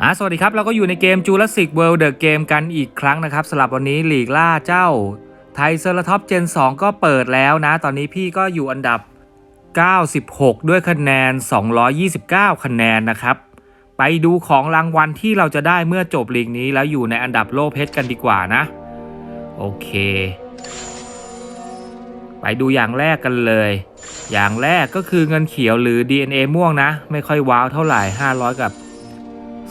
อ่าสวัสดีครับ เราก็อยู่ในเกม Jurassic World The Game กันอีกครั้งนะครับสำหรับวันนี้หลีกล่าเจ้าไทเซอร์ท็อปเจน 2 ก็เปิดแล้วนะ ตอนนี้พี่ก็อยู่อันดับ 96 ด้วยคะแนน 229 คะแนนนะครับ ไปดูของรางวัลที่เราจะได้เมื่อจบลีกนี้แล้วอยู่ในอันดับโลเพชรกันดีกว่านะ โอเค ไปดูอย่างแรกกันเลย อย่างแรกก็คือเงินเขียวหรือ DNA ม่วงนะ ไม่ค่อยว้าวเท่าไหร่ 500 กับ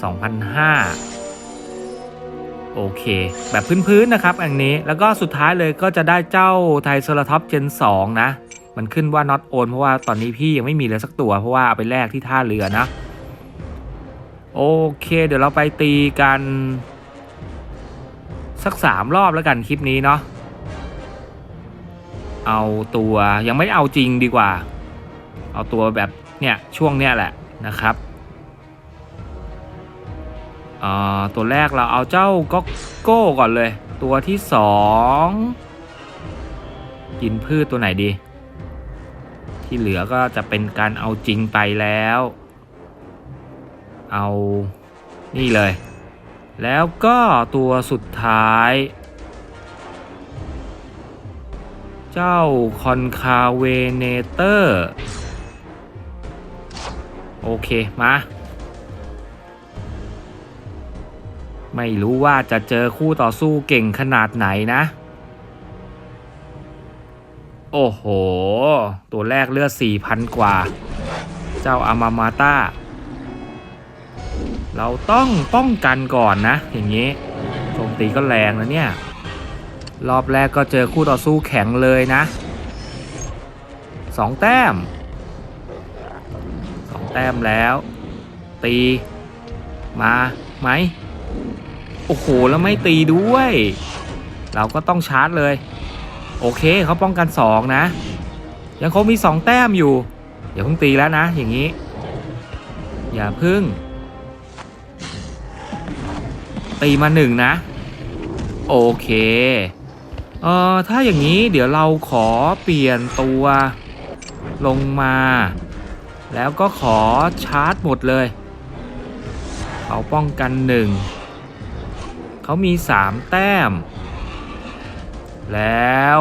2,005โอเค แบบพื้นๆนะครับอันนี้แล้วก็สุดท้ายเลยก็จะได้เจ้าไทเซอร์ท็อปเจน 2 นะ มันขึ้นว่า not own เพราะว่าตอนนี้พี่ยังไม่มีเลยสักตัว เพราะว่าเอาไปแลกที่ท่าเรือนะ โอเค เดี๋ยวเราไปตีกัน สักสามรอบแล้วกันคลิปนี้เนาะ เอาตัวยังไม่เอาจริงดีกว่า เอาตัวแบบเนี่ยช่วงเนี้ยแหละนะครับอ่าตัวแรกเราเอาเจ้าก็โก้ก่อนเลย ตัวที่สองกินพืชตัวไหนดี ที่เหลือก็จะเป็นการเอาจริงไปแล้ว เอานี่เลย แล้วก็ตัวสุดท้าย เจ้าคอนคาเวเนเตอร์ โอเค มา ไม่รู้ว่าจะเจอคู่ต่อสู้เก่งขนาดไหนนะ โอ้โห ตัวแรกเลือด 4,000 กว่า เจ้าอามามาต้า เราต้องป้องกันก่อนนะ อย่างนี้โจมตีก็แรงนะเนี่ย รอบแรกก็เจอคู่ต่อสู้แข็งเลยนะสองแต้มสองแต้มแล้ว ตีมาไหมโอ้โห แล้วไม่ตีด้วย เราก็ต้องชาร์จเลย โอเคเขาป้องกันสองนะ ยังคงมีสองแต้มอยู่อย่าเพิ่งตีแล้วนะ อย่างนี้ อย่าเพิ่ง ตีมาหนึ่งนะ โอเค เออถ้าอย่างนี้เดี๋ยวเราขอเปลี่ยนตัวลงมา แล้วก็ขอชาร์จหมดเลย เขาป้องกันหนึ่งเขามีสามแต้ม แล้ว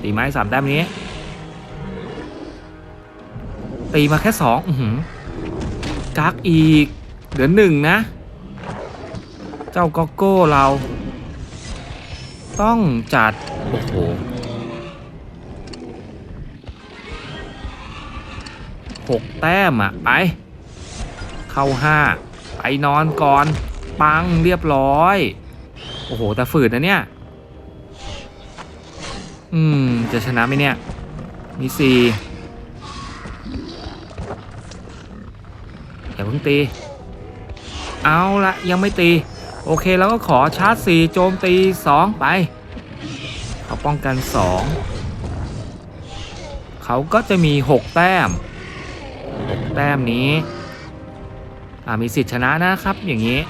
ตีไม้สามแต้มนี้ ตีมาแค่สองกักอีก เหลือหนึ่งนะ เจ้าก็โก้เรา ต้องจัด โอ้โห หกแต้มอะไป เข้าห้าไปนอนก่อน ปังเรียบร้อย โอ้โห แต่ฝืดนะเนี่ย อืม จะชนะไหมเนี่ย มีสี่อย่าเพิ่งตี เอาละยังไม่ตี โอเคแล้วก็ขอชาร์จ 4 โจมตี 2 ไป เขาป้องกัน 2 เขาก็จะมี 6 แต้ม 6 แต้มนี้ อ่ามีสิทธิชนะนะครับอย่างนี้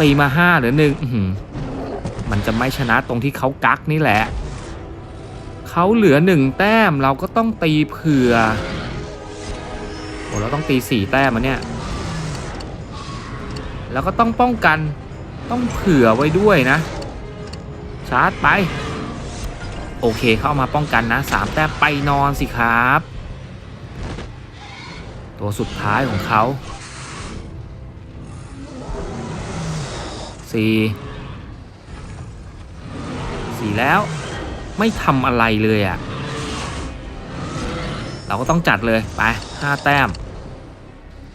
ตีมา 5 หรือ1อื้อหือมันจะไม่ชนะตรงที่เขากักนี่แหละ เขาเหลือ 1 แต้มเราก็ต้องตีเผื่อโอ้เราต้องตี 4 แต้มมาเนี่ย แล้วก็ต้องป้องกันต้องเผื่อไว้ด้วยนะ ชาร์จไป โอเคเข้ามาป้องกันนะสามแต้มไปนอนสิครับ ตัวสุดท้ายของเขาสี่สี่แล้วไม่ทำอะไรเลยอะ่ะ เราก็ต้องจัดเลยไปห้าแต้ม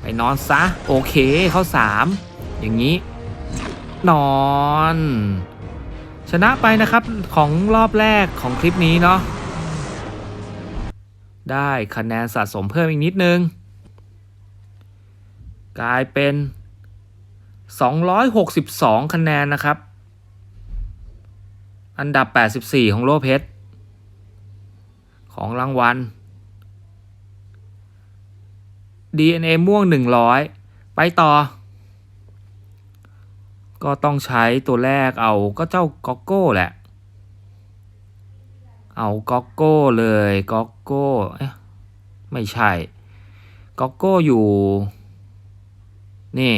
ไปนอนซะ โอเคเข้าสาม อย่างนี้ นอน ชนะไปนะครับของรอบแรกของคลิปนี้เนาะได้คะแนนสะสมเพิ่มอีกนิดนึง กลายเป็น 262 คะแนนนะครับ อันดับ 84 ของโลเพชรของรางวัล DNA ม่วง 100 ไปต่อ ก็ต้องใช้ตัวแรกเอาก็เจ้ากอกโก้แหละ เอาก็อกโก้เลยก็อกโก้เอ๊ะไม่ใช่ก็อกโก้อยู่ นี่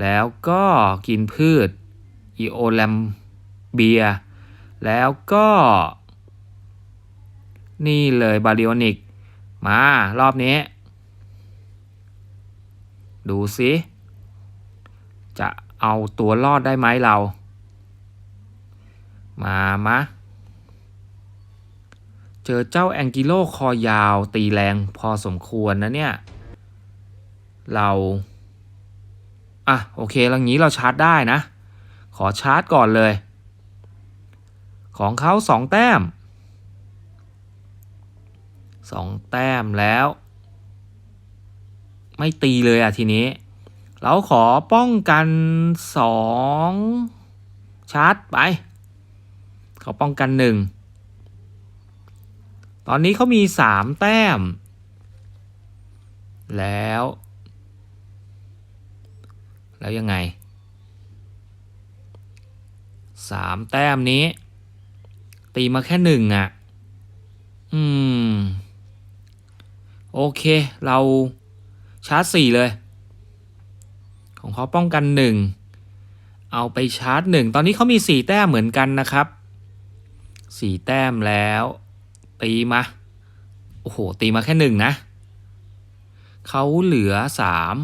แล้วก็กินพืชอีโอแลมเบีย แล้วก็ นี่เลยบาริโอนิก มารอบนี้ ดูสิ จะ เอาตัวรอดได้ไหมเรา มามะ เจอเจ้าแองกิโลคอยาวตีแรงพอสมควรนะเนี่ย เรา อะ โอเคล้วงี้เราชาร์จได้นะ ขอชาร์จก่อนเลย ของเขาสองแต้มสองแต้มแล้ว ไม่ตีเลยอะทีนี้ เราขอป้องกันสองชาร์จไปขาป้องกันหนึ่งตอนนี้เขามีสามแต้ม แล้ว แล้วยังไงสามแต้มนี้ ตีมาแค่หนึ่งอะ อืม โอเค เราชาร์จสี่เลย ของเขาป้องกันหนึ่งเอาไปชาร์จหนึ่งตอนนี้เขามีสี่แต้มเหมือนกันนะครับสี่แต้มแล้ว ตีมา โอ้โห ตีมาแค่หนึ่งนะ เขาเหลือสาม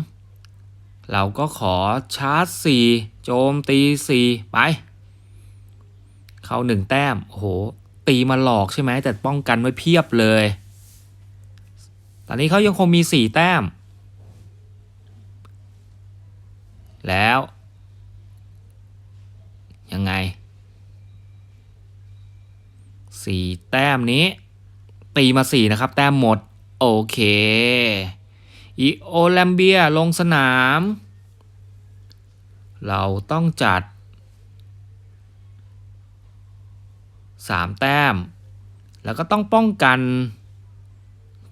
เราก็ขอชาร์จสี่โจมตีสี่ไป เขาหนึ่งแต้ม โอ้โห ตีมาหลอกใช่ไหมแต่ป้องกันไว้เพียบเลย ตอนนี้เขายังคงมีสี่แต้ม แล้ว ยังไงสี่แต้มนี้ ตีมาสี่นะครับ แต้มหมด โอเค อีโอแลมเบียลงสนาม เราต้องจัดสามแต้ม แล้วก็ต้องป้องกัน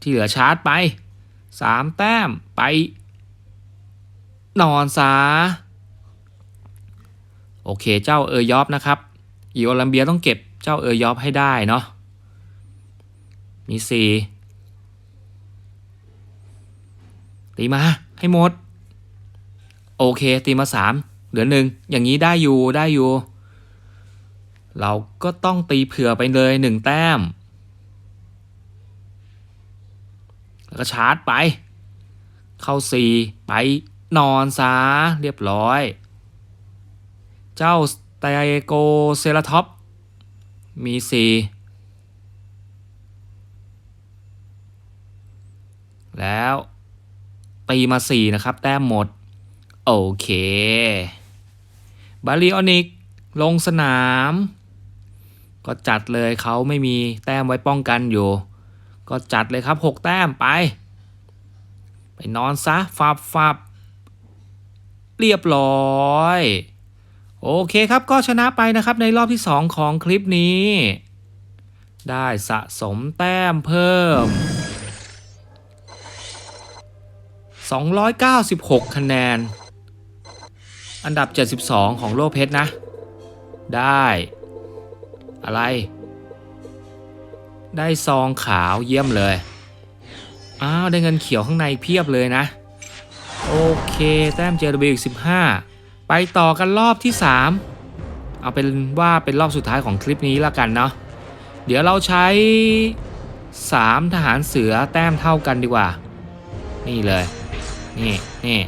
ที่เหลือชาร์จไปสามแต้มไป นอนซาโอเคเจ้าเออยอบนะครับอีโอลัมเบียต้องเก็บเจ้าเออยอบให้ได้เนาะมีสี่ตีมาให้หมด โอเคตีมาสามเหลือหนึ่งอย่างนี้ได้อยู่ได้อยู่ เราก็ต้องตีเผื่อไปเลยหนึ่งแต้ม แล้วก็ชาร์จไป เข้าสี่ไป นอนซะเรียบร้อย เจ้าไตโกเซราท็อป มีสี่แล้วตีมาสี่นะครับ แต้มหมด โอเค บาริออนิก ลงสนาม ก็จัดเลยเขาไม่มีแต้มไว้ป้องกันอยู่ ก็จัดเลยครับหกแต้มไป ไปนอนซะ ฟับฟับ เรียบร้อย โอเคครับก็ชนะไปนะครับในรอบที่ 2 ของคลิปนี้ ได้สะสมแต้มเพิ่ม 296 คะแนน อันดับ 72 ของโลกเพชรนะ ได้ อะไร ได้ซองขาวเยี่ยมเลย อ้าว ได้เงินเขียวข้างในเพียบเลยนะ โอเค แต้ม JW อีก 15 ไปต่อกันรอบที่ 3 เอาเป็นว่าเป็นรอบสุดท้ายของคลิปนี้แล้วกันเนาะเดี๋ยวเราใช้ 3 ทหารเสือแต้มเท่ากันดีกว่า นี่เลย นี่นี่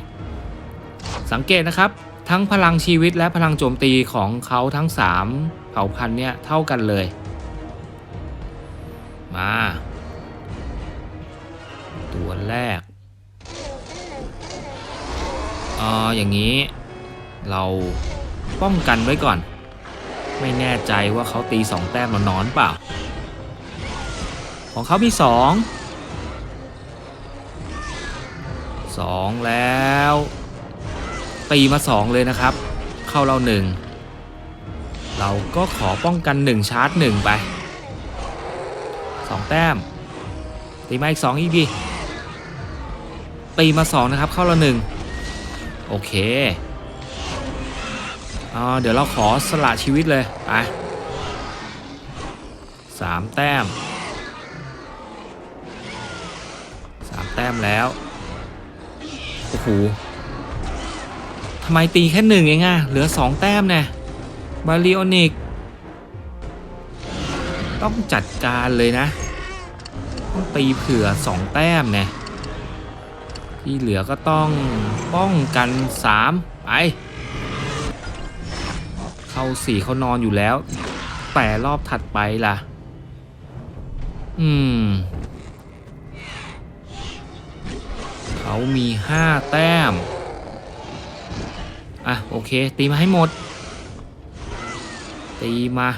สังเกตนะครับ ทั้งพลังชีวิตและพลังโจมตีของเขาทั้ง 3 เผ่าพันธุ์เนี่ยเท่ากันเลย มา ตัวแรก อ๋ออย่างนี้ เราป้องกันไว้ก่อน ไม่แน่ใจว่าเขาตีสองแต้มเรานอนเปล่า ของเขามีสองสองแล้ว ตีมาสองเลยนะครับ เข้าเราหนึ่งเราก็ขอป้องกันหนึ่งชาร์จหนึ่งไปสองแต้ม ตีมาอีกสองอีกดิตีมาสองนะครับ เข้าเราหนึ่ง โอเคอ๋อเดี๋ยวเราขอสละชีวิตเลยไปสามแต้มสามแต้มแล้ว โอ้โหทำไมตีแค่หนึ่งเองอะเหลือสองแต้มแน่บาลิโอนิก ต้องจัดการเลยนะ ต้องตีเผื่อสองแต้มเนี่ย ที่เหลือก็ต้องป้องกันสามไป เข้าสี่เขานอนอยู่แล้ว แต่รอบถัดไปล่ะ อืม เขามีห้าแต้ม อะ โอเค ตีมาให้หมด ตีมา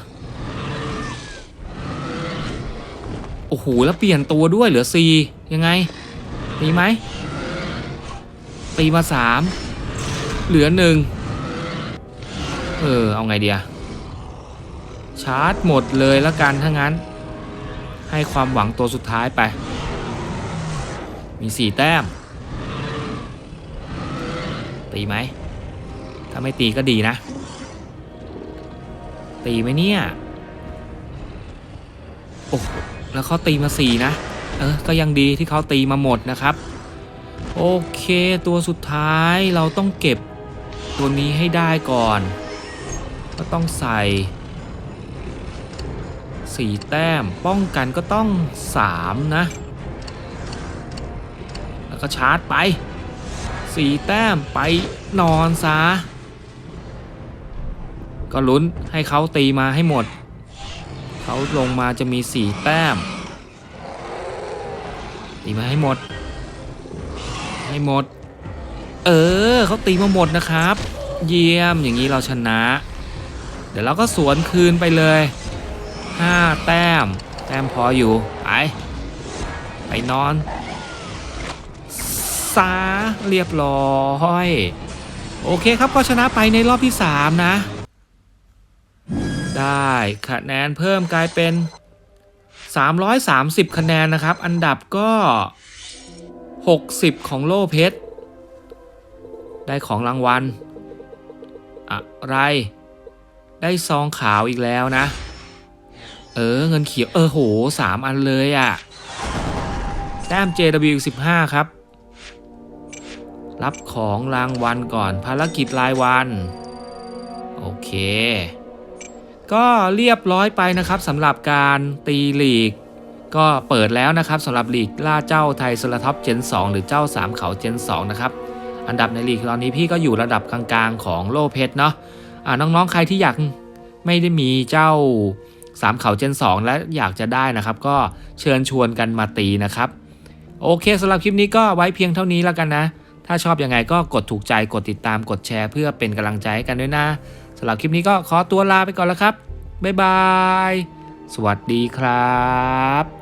โอ้โห แล้วเปลี่ยนตัวด้วยเหลือสี่ยังไง ตีไหม ตีมาสามเหลือหนึ่งเออ เอาไงเดียชาร์จหมดเลยแล้วกันถ้างั้น ให้ความหวังตัวสุดท้ายไป มีสี่แต้ม ตีไหม ถ้าไม่ตีก็ดีนะ ตีไหมเนี่ย โอ้แล้วเขาตีมาสี่นะ เออ ก็ยังดีที่เขาตีมาหมดนะครับ โอเคตัวสุดท้ายเราต้องเก็บตัวนี้ให้ได้ก่อน ก็ต้องใส่สี่แต้มป้องกันก็ต้องสามนะ แล้วก็ชาร์จไปสี่แต้มไปนอนซะ ก็ลุ้นให้เขาตีมาให้หมด เขาลงมาจะมีสี่แต้ม ตีมาให้หมด ให้หมด เออเขาตีมาหมดนะครับ เยี่ยมอย่างนี้เราชนะ เดี๋ยวเราก็สวนคืนไปเลยห้าแต้ม แต้มพออยู่ไปไปนอนซาเรียบร้อย โอเคครับก็ชนะไปในรอบที่ 3 นะ ได้คะแนนเพิ่มกลายเป็น 330 คะแนนนะครับ อันดับก็ 60 ของโล่เพชร ได้ของรางวัล อะไร ได้ซองขาวอีกแล้วนะ เออเงินเขียว เออโหสามอันเลยอะ่ะ แต้ม JW 15 ครับ รับของรางวัลก่อนภารกิจรายวัน โอเค ก็เรียบร้อยไปนะครับสำหรับการตีหลีก ก็เปิดแล้วนะครับสำหรับลีกล่าเจ้าไทยสลท็อปเจน 2 หรือเจ้า 3 เขาเจน 2 นะครับ อันดับในลีกตอนนี้พี่ก็อยู่ระดับกลางๆของโลเพชรเนาะอ่าน้องๆใครที่อยากไม่ได้มีเจ้า 3 เขาเจน 2 และอยากจะได้นะครับ ก็เชิญชวนกันมาตีนะครับ โอเคสำหรับคลิปนี้ก็ไว้เพียงเท่านี้แล้วกันนะ ถ้าชอบยังไงก็กดถูกใจกดติดตามกดแชร์ เพื่อเป็นกำลังใจให้กันด้วยนะสำหรับคลิปนี้ก็ขอตัวลาไปก่อนแล้วครับบ๊ายบายสวัสดีครับ